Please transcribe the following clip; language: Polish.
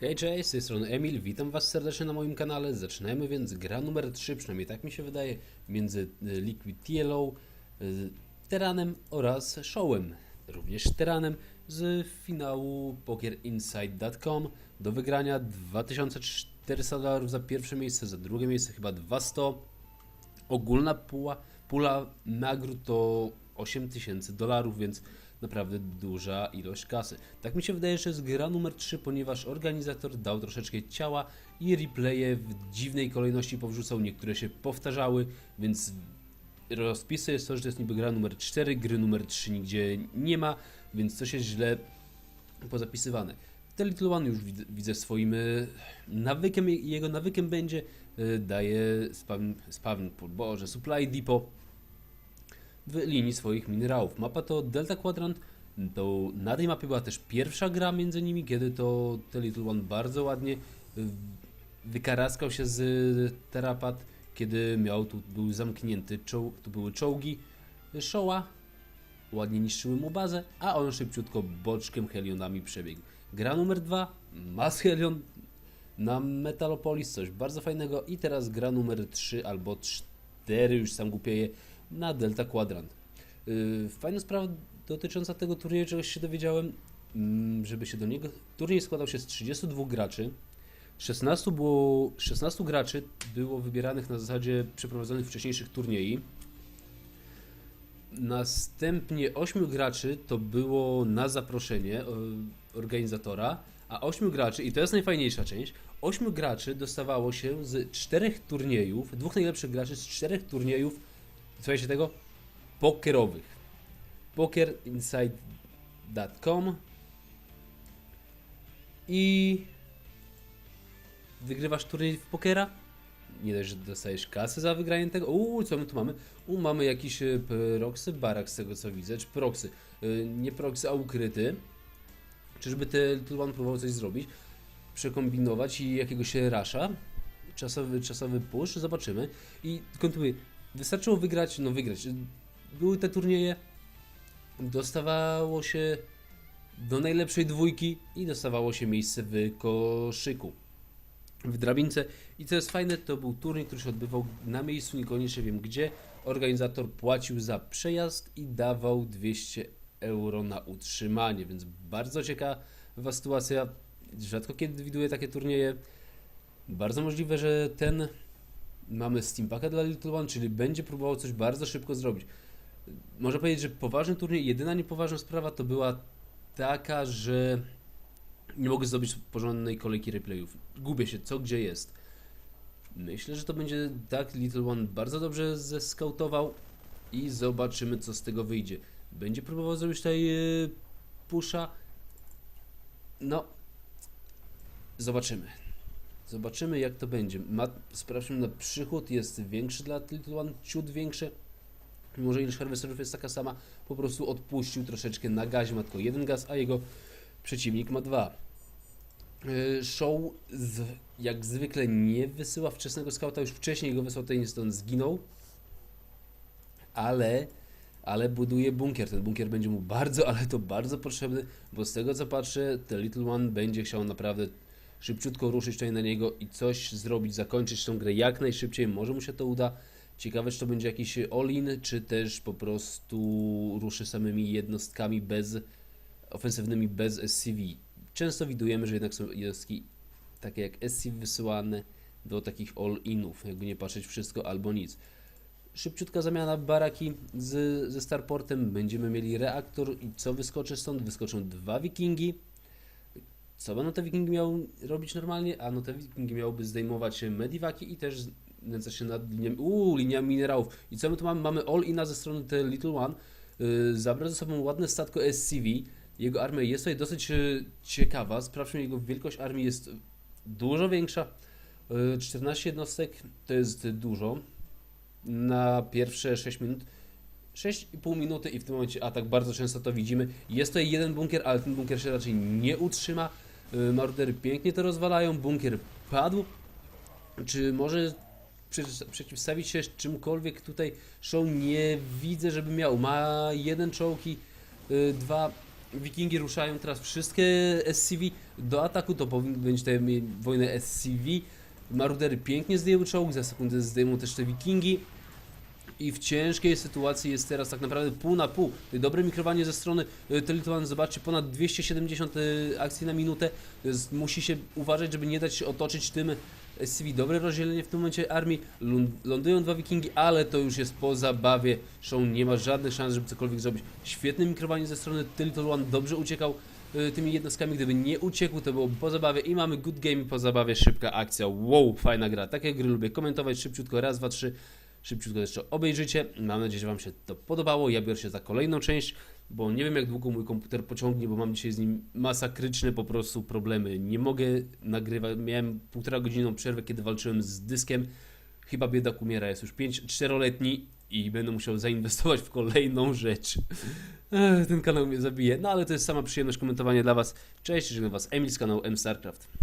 Hej, cześć, z tej strony Emil, witam Was serdecznie na moim kanale. Zaczynajmy więc gra numer 3, przynajmniej tak mi się wydaje, między y, Liquid Yellow, Teranem oraz Showem, również Teranem z finału pokerinsight.com do wygrania 2400 dolarów za pierwsze miejsce, za drugie miejsce chyba 200. Ogólna pula, pula nagród to 8000 dolarów, więc naprawdę duża ilość kasy. Tak mi się wydaje, że jest gra numer 3, ponieważ organizator dał troszeczkę ciała i replaye w dziwnej kolejności powrzucał, niektóre się powtarzały, więc rozpisy jest to, że to jest niby gra numer 4, gry numer 3 nigdzie nie ma, więc coś jest źle pozapisywane. The Little One już widzę, swoim y, nawykiem, jego nawykiem będzie y, daje spawn, spawn boże, supply depot w linii swoich minerałów. Mapa to Delta Quadrant, to na tej mapie była też pierwsza gra między nimi, kiedy to The Little One bardzo ładnie y, wykaraskał się z Terapat, kiedy miał tu był zamknięty, czoł, tu były czołgi Showa, ładnie niszczyły mu bazę, a on szybciutko boczkiem Helionami przebiegł. Gra numer dwa, Mass Helion na Metalopolis, coś bardzo fajnego i teraz gra numer 3 albo 4, już sam głupieje, na Delta Quadrant. Yy, fajna sprawa dotycząca tego turnieju, czegoś się dowiedziałem, mm, żeby się do niego... Turniej składał się z 32 graczy, 16, było, 16 graczy było wybieranych na zasadzie przeprowadzonych wcześniejszych turniej. Następnie 8 graczy to było na zaproszenie organizatora, a 8 graczy, i to jest najfajniejsza część, 8 graczy dostawało się z czterech turniejów, dwóch najlepszych graczy z czterech turniejów, słuchajcie tego, pokerowych. Pokerinsight.com i wygrywasz turniej w pokera. Nie dość, że dostajesz kasę za wygranie tego. Uuu, co my tu mamy? U, mamy jakiś e, proxy barak z tego co widzę, czy proxy. E, Nie proxy, a ukryty. Czyżby te Little One próbował coś zrobić? Przekombinować i jakiegoś rasza. Czasowy, czasowy push, zobaczymy. I kontynuuję. Wystarczyło wygrać, no wygrać. Były te turnieje, dostawało się do najlepszej dwójki i dostawało się miejsce w koszyku w drabince. I co jest fajne, to był turniej, który się odbywał na miejscu, niekoniecznie wiem gdzie. Organizator płacił za przejazd i dawał 200 euro na utrzymanie, więc bardzo ciekawa sytuacja. Rzadko kiedy widuję takie turnieje. Bardzo możliwe, że ten mamy Steam Packa dla Little One, czyli będzie próbował coś bardzo szybko zrobić. Można powiedzieć, że poważny turniej, jedyna niepoważna sprawa to była taka, że nie mogę zdobyć porządnej kolejki replayów. Gubię się, co gdzie jest. Myślę, że to będzie tak. Little One bardzo dobrze zeskautował i zobaczymy, co z tego wyjdzie. Będzie próbował zrobić tutaj yy, pusha. No, zobaczymy. Zobaczymy, jak to będzie. Ma, sprawdźmy na przychód, jest większy dla Little One, ciut większy. Mimo, że ilość harvesterów jest taka sama, po prostu odpuścił troszeczkę na gazie, ma tylko jeden gaz, a jego przeciwnik ma dwa. Yy, Show z, jak zwykle nie wysyła wczesnego skauta, już wcześniej go wysłał, ten stąd zginął, ale, ale buduje bunkier. Ten bunkier będzie mu bardzo, ale to bardzo potrzebny, bo z tego co patrzę, ten Little One będzie chciał naprawdę szybciutko ruszyć tutaj na niego i coś zrobić, zakończyć tą grę jak najszybciej, może mu się to uda. Ciekawe, czy to będzie jakiś all-in, czy też po prostu ruszy samymi jednostkami bez ofensywnymi bez SCV. Często widujemy, że jednak są jednostki takie jak SCV wysyłane do takich all-inów, jakby nie patrzeć wszystko albo nic. Szybciutka zamiana baraki z, ze Starportem, będziemy mieli reaktor i co wyskoczy stąd? Wyskoczą dwa wikingi. Co będą te wikingi miały robić normalnie? A no te wikingi miałyby zdejmować mediwaki i też znęcać się nad liniami, uuu, liniami minerałów. I co my tu mamy? Mamy all-ina ze strony The Little One. Yy, zabrał ze sobą ładne statko SCV. Jego armia jest tutaj dosyć e, ciekawa. Sprawdźmy, jego wielkość armii jest dużo większa. E, 14 jednostek to jest dużo. Na pierwsze 6 minut. 6,5 minuty i w tym momencie atak bardzo często to widzimy. Jest tutaj jeden bunkier, ale ten bunkier się raczej nie utrzyma. E, Mordery pięknie to rozwalają. Bunkier padł. Czy może przeciwstawić się czymkolwiek tutaj show nie widzę, żeby miał. Ma jeden czołg i y, dwa Wikingi ruszają teraz wszystkie SCV do ataku, to powinny być te mi- wojny SCV. Marudery pięknie zdejmują czołg, za sekundę zdejmą też te Wikingi. I w ciężkiej sytuacji jest teraz tak naprawdę pół na pół. Dobre mikrowanie ze strony y, Telituan, zobaczcie, ponad 270 y, akcji na minutę. Musi się uważać, żeby nie dać się otoczyć tym SCV. Dobre rozdzielenie w tym momencie armii. Ląd- Lądują dwa Wikingi, ale to już jest po zabawie. Show nie ma żadnych szans, żeby cokolwiek zrobić. Świetne mikrowanie ze strony Telituan, dobrze uciekał y, tymi jednostkami. Gdyby nie uciekł, to byłoby po zabawie. I mamy good game po zabawie, szybka akcja. Wow, fajna gra. Takie gry lubię komentować szybciutko, raz, dwa, trzy szybciutko jeszcze obejrzycie. Mam nadzieję, że Wam się to podobało. Ja biorę się za kolejną część, bo nie wiem jak długo mój komputer pociągnie, bo mam dzisiaj z nim masakryczne po prostu problemy. Nie mogę nagrywać. Miałem półtora godzinną przerwę, kiedy walczyłem z dyskiem. Chyba biedak umiera, jest już 5-4-letni i będę musiał zainwestować w kolejną rzecz. Ten kanał mnie zabije, no ale to jest sama przyjemność komentowania dla Was. Cześć, żegnam Was Emil z kanału M StarCraft.